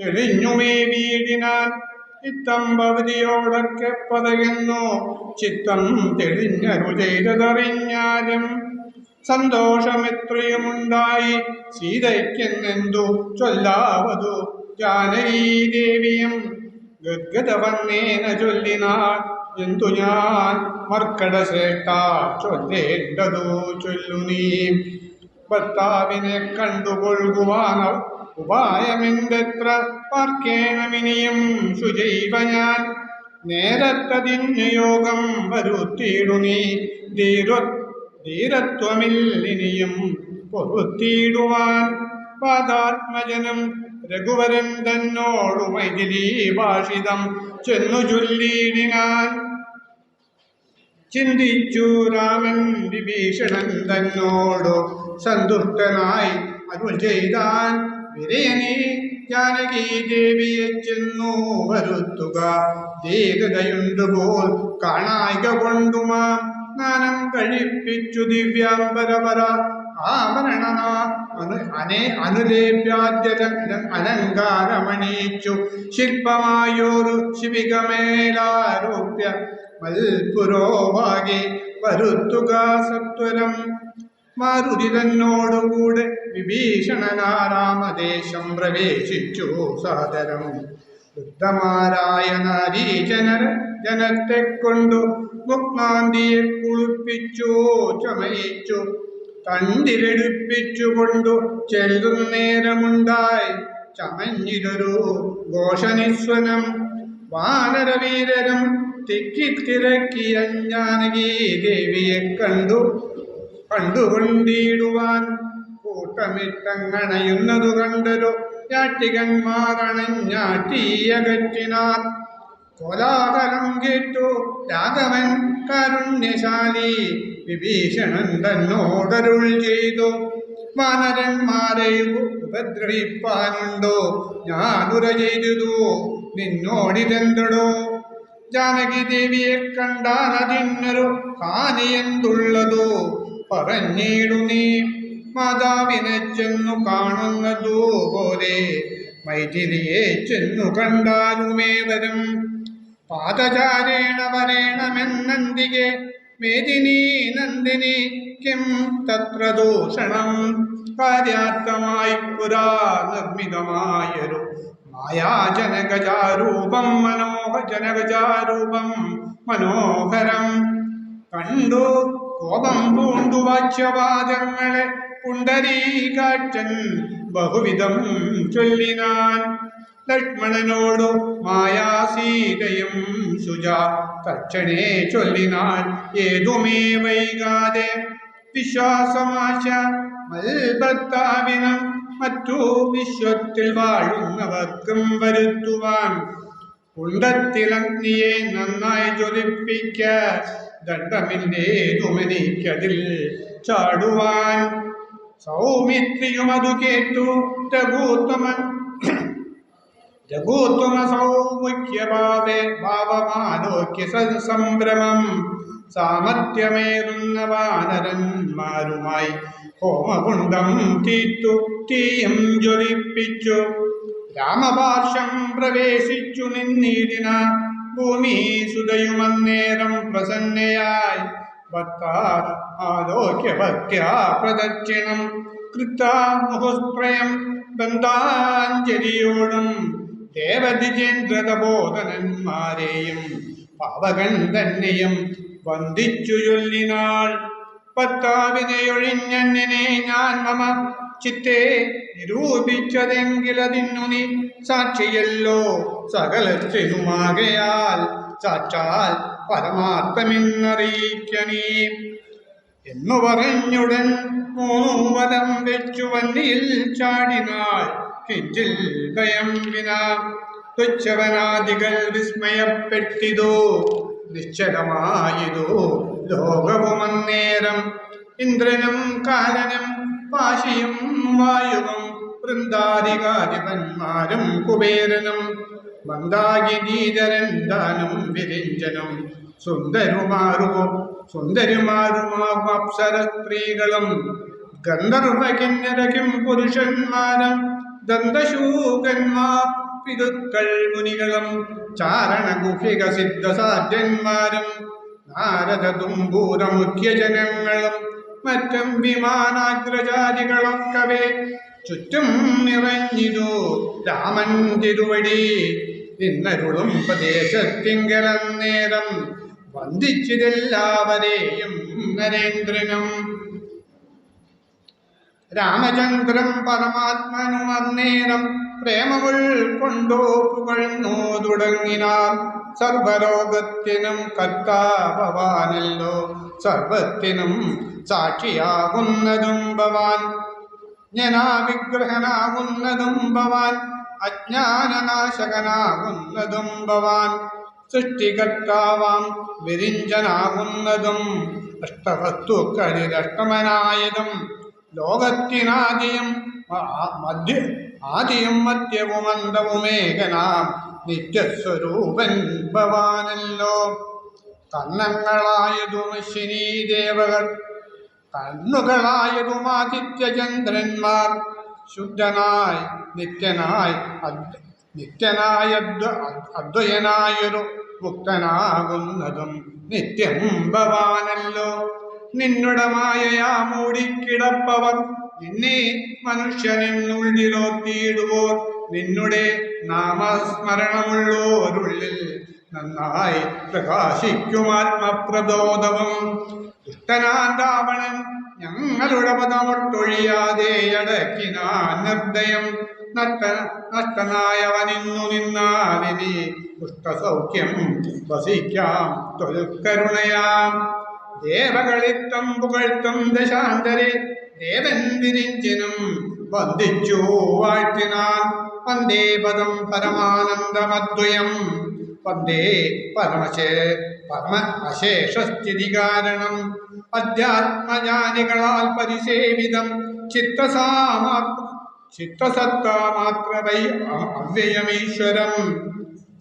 തെളിഞ്ഞുമേ വീടിനാൻ ചിത്തം ഭവതിയോടൊക്കെ പതയുന്നു. ചിത്തം തെളിഞ്ഞരു ചെയ്തതറിഞ്ഞാലും സന്തോഷമെത്രയുമുണ്ടായി. സീതയ്ക്കെന്നെന്തു ചൊല്ലാവതു ജാനകീ ദേവിയും. ഗദ്ഗത വന്നേന ചൊല്ലിനാൾ എന്തു ഞാൻ മർക്കട ശ്രേഷ്ഠ ചൊല്ലേണ്ടതു ചൊല്ലു നീ ഭർത്താവിനെ കണ്ടുകൊള്ളുവാൻ ഉപായമെന്തെത്ര പാർക്കേണമിനിയും ശുചൈവ ഞാൻ. നേരത്തതിന് യോഗം വരുത്തിയിടു നീ. ധീര ധീരത്വമില്ലിനിയും പൊറുത്തിയിടുവാൻ പാദാത്മജനം രഘുവരൻ തന്നോടു മൈഥിലീ ഭാഷിതം ചെന്നു ചൊല്ലിയിടിനാൻ. ചിന്തിച്ചു രാമൻ വിഭീഷണൻ തന്നോടു സന്തുഷ്ടനായി അരുൾ ചെയ്താൻ. വിരയനെ ജാനകി ദേവിയെ ചെന്നു വരുത്തുക. ദേവതയുണ്ടുപോൽ പോൽ കാണായിക കൊണ്ടുമാ. സ്നാനം കഴിപ്പിച്ചു ദിവ്യാംബരപര ആഭരണ അനു അനേ അനുലേപ്യാദ്യ അലങ്കാരമണിയിച്ചു. ശില്പമായോരു ശിവികമേലാരോപ്യ മൽപുരോഭാഗെ വരുത്തുക സത്വരം. മാരുതി തന്നോടുകൂടെ വിഭീഷണനാരാമദേശം പ്രവേശിച്ചു സാദരം. വൃദ്ധമാരായ ജനത്തെ കൊണ്ടു മുക്മാന്തിയെ കുളിപ്പിച്ചു ചമയിച്ചു. തണ്ടിലെടുപ്പിച്ചു കൊണ്ടു ചെല്ലുന്നേരമുണ്ടായി. ചമഞ്ഞിതൊരു ഘോഷനിസ്വനം. വാനരവീരരും തിക്കിത്തിരക്കിയ ജ്ഞാനകീ ദേവിയെ കണ്ടു. കണ്ടുകൊണ്ടിടുവാൻ കൂട്ടമിട്ടങ്ങണയുന്നതു കണ്ടൊരു ഞാട്ടികന്മാരണഞ്ഞാട്ടിയകറ്റിനാർ കോലാഹലം കേട്ടു രാഘവൻ കാരുണ്യശാലി വിഭീഷണൻ തന്നോടരുൾ ചെയ്തു. വാനരന്മാരെ ഉപദ്രവിപ്പാനുണ്ടോ? ഞാനുര ചെയ്തു നിന്നോടിതെന്തടോ? ജാനകി ദേവിയെ കണ്ടാൽ അതിനൊരു ഹാനിയെന്തുള്ളതോ പറഞ്ഞിടു നീ. മാതാവിനെ ചെന്നു കാണുന്നതോ പോലെ മൈഥിലിയെ ചെന്നു കണ്ടാലുമേ വരും. പാദചാരേണ വരേണമെന്നന്തികെ മേദിനി നന്ദിനി കിം തത്ര ദൂഷണം. കാര്യാർത്ഥമായി പുരാ നിർമ്മിതമായൊരു മായാജനകജാരൂപം മനോഹജനകജാരൂപം മനോഹരം. കണ്ടു കോപം പൂണ്ടു വാച്യവാദങ്ങളെ പുണ്ടരീകാറ്റൻ ബഹുവിധം ചൊല്ലിനാൻ. ലക്ഷ്മണനോടു മായാസീതയും സുജ തക്ഷണേ ചൊല്ലിനാൻ. ഏതുമേ വൈകാതെ വിശ്വാസമാശ മൽഭർത്താവിനും മറ്റു വിശ്വത്തിൽ വാഴുന്നവർക്കും വരുത്തുവാൻ. കുണ്ടത്തിലഗ്നിയെ നന്നായി ജ്വലിപ്പിക്ക ദണ്ഡമില്ലേതുമെനിക്കതിൽ ചാടുവാൻ സൗമിത്രിയും അതു കേട്ടു. രഘൂത്തമൻ രഘൂത്തമ സൗമുഖ്യഭാവേ ഭാവമാലോക്യ സംഭ്രമം സാമർത്ഥ്യമേറുന്ന വാനരന്മാരുമായി ഹോമകുണ്ടം തീത്തു തീയും ജ്വലിപ്പിച്ചു. രാമപാർശ്വം പ്രവേശിച്ചു നിന്നിടിന ഭൂമി സുതയുമന്നേരം പ്രസന്നയായി. ഭർത്താർ ആലോക്യ ഭക്യാ പ്രദക്ഷിണം കൃത്താ മുഖസ്ത്രയം ബന്ധാഞ്ജലിയോടും ദേവതിജേന്ദ്രതബോധനന്മാരെയും പാവകൻ തന്നെയും വന്ദിച്ചു ചൊല്ലിനാൾ ഭർത്താവിനെയൊഴിഞ്ഞെന്നെ ഞാൻ മമ ചിത്തെ നിരൂപിച്ചതെങ്കിലതിന്നു നീ സാക്ഷിയല്ലോ. സകലത്തിനുമാകയാൽ സാക്ഷാൽ പരമാർത്ഥമെന്നറിയിക്കണീ എന്നു പറഞ്ഞുടൻ മൂന്നും വെച്ചു വന്നിയിൽ ചാടിനാൾ കിഞ്ചിൽ ഭയം വിന. തുച്ഛവനാദികൾ വിസ്മയപ്പെട്ടിതോ നിശ്ചലമായതോ ലോകവുമന്നേരം. ഇന്ദ്രനും കാലനും പാശിയും വായുവും വൃന്ദാധികാധിപന്മാരും കുബേരനും മന്ദാകിനീതരൻ ദാനം വിരിഞ്ചനും സുന്ദരുമാറുമോ സുന്ദരിമാരുമാവും അപ്സര സ്ത്രീകളും ഗന്ധർവ കിന്നരകിം പുരുഷന്മാരും ദന്തശൂകന്മാർ പിതുക്കൾ മുനികളും. ചാരണഗുഹിക സിദ്ധസാധ്യന്മാരും നാരദ തുമ്പൂര മുഖ്യജനങ്ങളും മറ്റും വിമാനാഗ്രജാതികളൊക്കവേ ചുറ്റും നിറഞ്ഞിതു രാമൻ തിരുവടി. നിന്നരുളും പ്രദേശത്തിങ്കലം നേരം. വന്ദിച്ചിതെല്ലാവരെയും നരേന്ദ്രനും. രാമചന്ദ്രം പരമാത്മനും അന്നേരം പ്രേമകൾ കൊണ്ടോ പുകഴ്ന്നു തുടങ്ങിനാർ സർവലോകത്തിനും കർത്താഭവാനല്ലോ. സർവത്തിനും സാക്ഷിയാകുന്നതും ഭവാൻ. ജ്ഞനാവിഗ്രഹനാകുന്നതും ഭവാൻ. അജ്ഞാനനാശകനാകുന്നതും ഭവാൻ. സൃഷ്ടികർത്താവാം വിരിഞ്ചനാകുന്നതും അഷ്ടവസ്തുക്കളിൽ അഷ്ടമനായതും ലോകത്തിനാദിയും മധ്യ ആദിയും മധ്യവും അന്തവുമേകനാം നിത്യസ്വരൂപൻ ഭവാനല്ലോ കണ്ണങ്ങളായതു ശനി ദേവകൾ കണ്ണുകളായതും ആദിത്യചന്ദ്രന്മാർ. ശുദ്ധനായി നിത്യനായി നിത്യനായ അദ്വയനായൊരു മുക്തനാകുന്നതും നിത്യം ഭവാനല്ലോ നിന്നുടമായ മൂടിക്കിടപ്പവർ നിന്നെ മനുഷ്യനെന്നുള്ളിലോത്തിയിടുവോർ നിന്നുടെ നാമസ്മരണമുള്ളോരുള്ളിൽ നന്നായി പ്രകാശിക്കുമാത്മപ്രബോധവും ദുഷ്ടനാൻ രാവണൻ ഞങ്ങളുടെ പദമൊട്ടൊഴിയാതെ അടക്കിനാൻ നിർദ്ദയം. നഷ്ട നഷ്ടനായവനിന്നു നിന്നാലിനി ദുഷ്ടസൗഖ്യം വസിക്കാം തൊഴുക്കരുണയാം ദേവകളിത്തം പുകഴ്ത്തും ദശാന്തരെ ദേവൻ വിരിഞ്ചിനും വന്ദിച്ചു വാഴ്ത്തിനാൻ വന്ദേ പദം പരമാനന്ദമദ്വയം. വന്ദേ പരമശേ പരമ അശേഷസ്ഥിതി കാരണം. അധ്യാത്മജാനികളാൽ പരിസേവിതം ചിത്തസാമാത്ര ചിത്തസത്താമാത്രവൈ അവ്യയമീശ്വരം.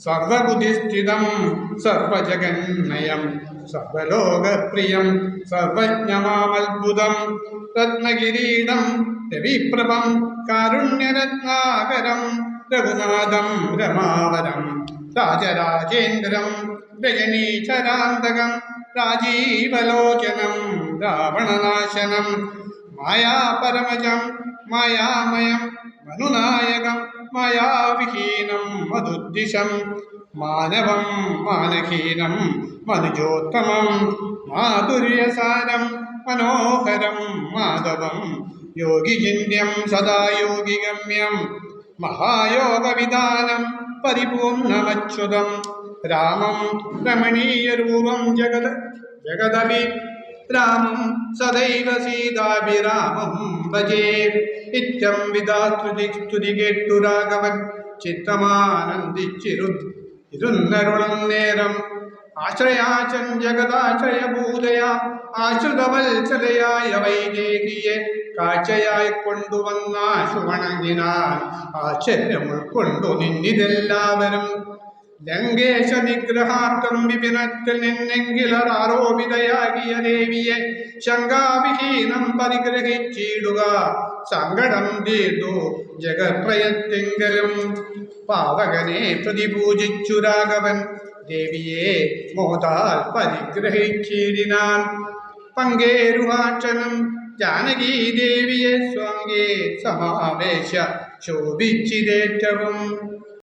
സർവബുദ്ധിസ്ഥിതം സർവജഗന്മയം സർവലോകപ്രിയം സർവജ്ഞമാമത്ഭുതം രത്നകിരീടം രവിപ്രഭം കാരുണ്യരത്നാകരം രഘുനാഥം രമാവരം രാജരാജേന്ദ്രം രജനീചരാന്തകം രാജീവലോചനം രാവണനാശനം മായാപരമജം മായാമയം മനുനായകം മായാവിഹീനം മധുദ്ദിശം. മാനവം മാനഹീനം മനുജോത്തമം മാധുര്യസാരം മനോഹരം മാധവം യോഗിചിന്യം സദാ യോഗിഗമ്യം മഹായോഗവിധാനം പരിപൂർണമച്യുതം രാമം രമണീയരൂപം ജഗത് ജഗദപി രാമം സദൈവ സീതാഭിരാമം ഭജേ. നിത്യം വിധാസ്തുതി സ്തുതി കേട്ടു രാഘവൻ. ചിത്തമാനന്ദിച്ചിരു ഇരുന്നരുളം നേരം. ആശ്രയാചൻ ജഗദാശ്രയഭൂതയ ആശ്രിതവത്സലയായ വൈദേഹിയെ കാഴ്ചയായി കൊണ്ടുവന്നാശുവണങ്ങിനാൻ ആശ്ചര്യം ഉൾക്കൊണ്ടു നിന്നിതെല്ലാവരും. ലങ്കേശ നിഗ്രഹാർത്ഥം വിപിനത്തിൽ നിന്നെങ്കിലർ ആരോപിതയാകിയ ദേവിയെ ശങ്കാവിഹീനം പരിഗ്രഹിച്ചിടുക. സങ്കടം തീർത്തു ജഗത്രയത്തെങ്കിലും പാവകനെ പ്രതിപൂജിച്ചു രാഘവൻ. ദേവിയെ മോതാൽ പരിഗ്രഹിച്ചിടിനാൻ. പങ്കേരുവാക്ഷനും ജാനകീ ദേവിയെ സ്വാംഗേ സമാവേശ ശോഭിച്ചിതേറ്റവും